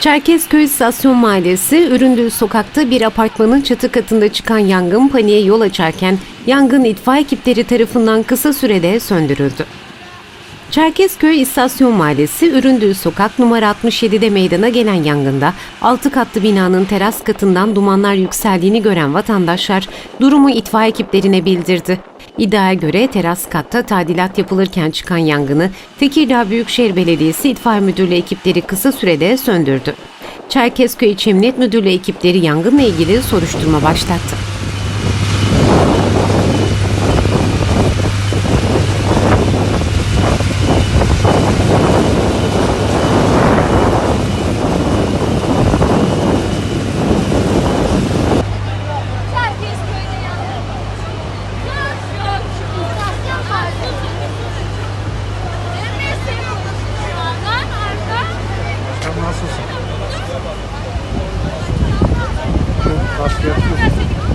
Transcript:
Çerkezköy İstasyon Mahallesi, Üründül Sokak'ta bir apartmanın çatı katında çıkan yangın paniğe yol açarken yangın itfaiye ekipleri tarafından kısa sürede söndürüldü. Çerkezköy İstasyon Mahallesi, Üründül Sokak numara 67'de meydana gelen yangında 6 katlı binanın teras katından dumanlar yükseldiğini gören vatandaşlar durumu itfaiye ekiplerine bildirdi. İddiaya göre teras katta tadilat yapılırken çıkan yangını Tekirdağ Büyükşehir Belediyesi İtfaiye Müdürlüğü ekipleri kısa sürede söndürdü. Çerkezköy İç Emniyet Müdürlüğü ekipleri yangınla ilgili soruşturma başlattı. Nasılsın? Çok kasvetli.